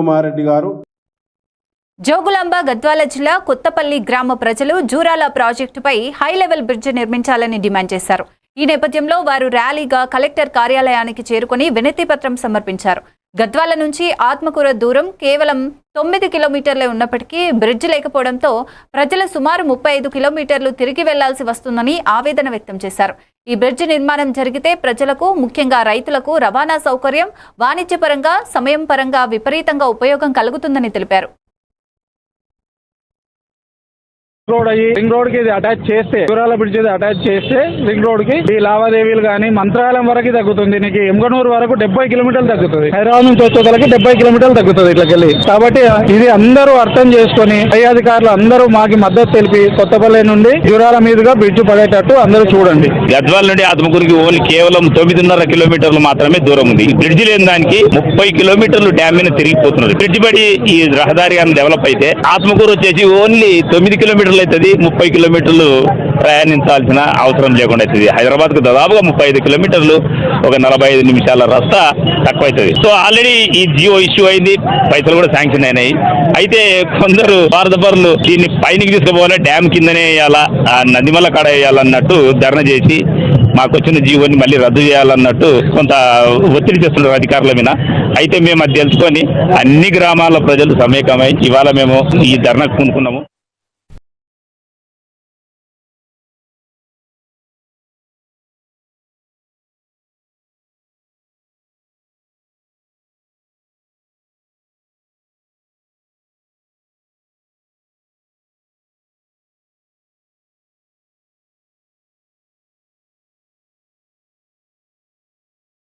కుమార్ రెడ్డి గారు. జోగులాంబ గద్వాల జిల్లా కొత్తపల్లి గ్రామ ప్రజలు జూరాల ప్రాజెక్టుపై హై లెవెల్ బ్రిడ్జ్ నిర్మించాలని డిమాండ్ చేశారు. ఈ నేపథ్యంలో వారు ర్యాలీగా కలెక్టర్ కార్యాలయానికి చేరుకుని వినతి పత్రం సమర్పించారు. గద్వాల నుంచి ఆత్మకూర దూరం కేవలం తొమ్మిది కిలోమీటర్లే ఉన్నప్పటికీ బ్రిడ్జ్ లేకపోవడంతో ప్రజలు సుమారు ముప్పై ఐదు కిలోమీటర్లు తిరిగి వెళ్ళాల్సి వస్తుందని ఆవేదన వ్యక్తం చేశారు. ఈ బ్రిడ్జ్ నిర్మాణం జరిగితే ప్రజలకు ముఖ్యంగా రైతులకు రవాణా సౌకర్యం వాణిజ్యపరంగా సమయం పరంగా విపరీతంగా ఉపయోగం కలుగుతుందని తెలిపారు. రోడ్ అయ్యి రింగ్ రోడ్కి ఇది అటాచ్ చేస్తే దూరాల బ్రిడ్జ్ ఇది అటాచ్ చేస్తే రింగ్ రోడ్కి ఈ లావాదేవీలు కానీ మంత్రాలయం వరకు తగ్గుతుంది. నీకు ఎమ్గనూరు వరకు డెబ్బై కిలోమీటర్లు తగ్గుతుంది. హైదరాబాద్ నుంచి వచ్చేసరికి డెబ్బై కిలోమీటర్లు తగ్గుతుంది ఇట్లకెళ్ళి. కాబట్టి ఇది అందరూ అర్థం చేసుకొని పై అధికారులు అందరూ మాకు మద్దతు తెలిపి కొత్తపల్లి నుండి జూరాల మీదుగా బ్రిడ్జ్ పడేటట్టు అందరూ చూడండి. గద్వాల నుండి ఆత్మకూరుకి ఓన్లీ కేవలం తొమ్మిదిన్నర కిలోమీటర్లు మాత్రమే దూరం ఉంది. బ్రిడ్జ్ లేని దానికి ముప్పై కిలోమీటర్లు డ్యామ్ మీద తిరిగిపోతున్నారు. బ్రిడ్జ్ పడి ఈ రహదారి అని డెవలప్ అయితే ఆత్మకూరు వచ్చేసి ఓన్లీ తొమ్మిది కిలోమీటర్లు అవుతుంది ముప్పై కిలోమీటర్లు ప్రయాణించాల్సిన అవసరం లేకుండా అవుతుంది. హైదరాబాద్కు దాదాపుగా ముప్పై ఐదు కిలోమీటర్లు ఒక నలభై ఐదు నిమిషాల రస్తా తక్కువ అవుతుంది సో ఆల్రెడీ ఈ జియో ఇష్యూ అయింది పైసలు కూడా శాంక్షన్ అయినాయి. అయితే కొందరు భారతపరులు దీన్ని పైనకి తీసుకుపోవాలి డ్యామ్ కిందనే వేయాలా ఆ నదిమల కాడ వేయాలన్నట్టు ధర్నా చేసి మాకు వచ్చిన జీవోని మళ్ళీ రద్దు చేయాలన్నట్టు కొంత ఒత్తిడి చేస్తున్నారు అధికారుల మీద. అయితే మేము అది తెలుసుకొని అన్ని గ్రామాల ప్రజలు సమైకమై ఇవాళ మేము ఈ ధర్నాకు పూనుకున్నాము.